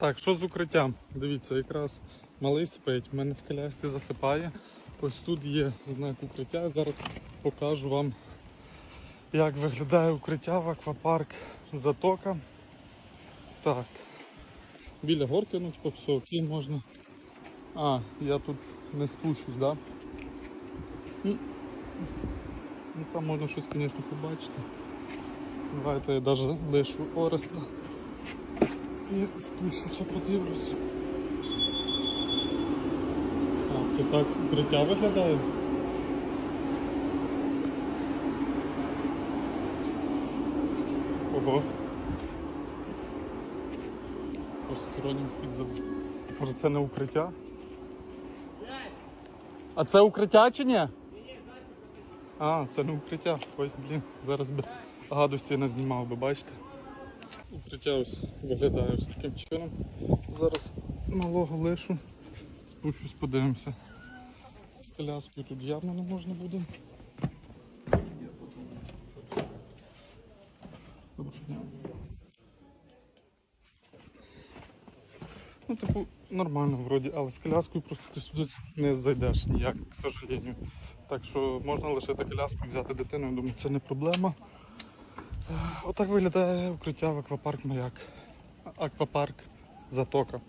Так, що з укриттям? Дивіться, якраз малий спить, в мене в колясці засипає. Ось тут є знак укриття. Зараз покажу вам, як виглядає укриття в аквапарк Затока. Так. Біля горки, ну типу, все окей, можна. А, я тут не спущусь, да? Ну, там можна щось, звісно, побачити. Давайте я навіть лишу Ореста. І спущуся, подивлюся. А, це так укриття виглядає. Ого. Постороннім вхід забув. Може це не укриття? А це укриття чи ні? А, це не укриття. Ой, блін, зараз би гадості не знімав би, бачите? Укриття ось виглядає ось таким чином. Зараз малого лишу, спущусь, подивимося. З коляскою тут явно не можна буде. Ну, типу, нормально вроді, але з коляскою просто ти сюди не зайдеш ніяк, к сожалению. Так що можна лишити коляску, взяти дитину, я думаю, це не проблема. Отак виглядає укриття в аквапарк Маяк. Аквапарк Затока.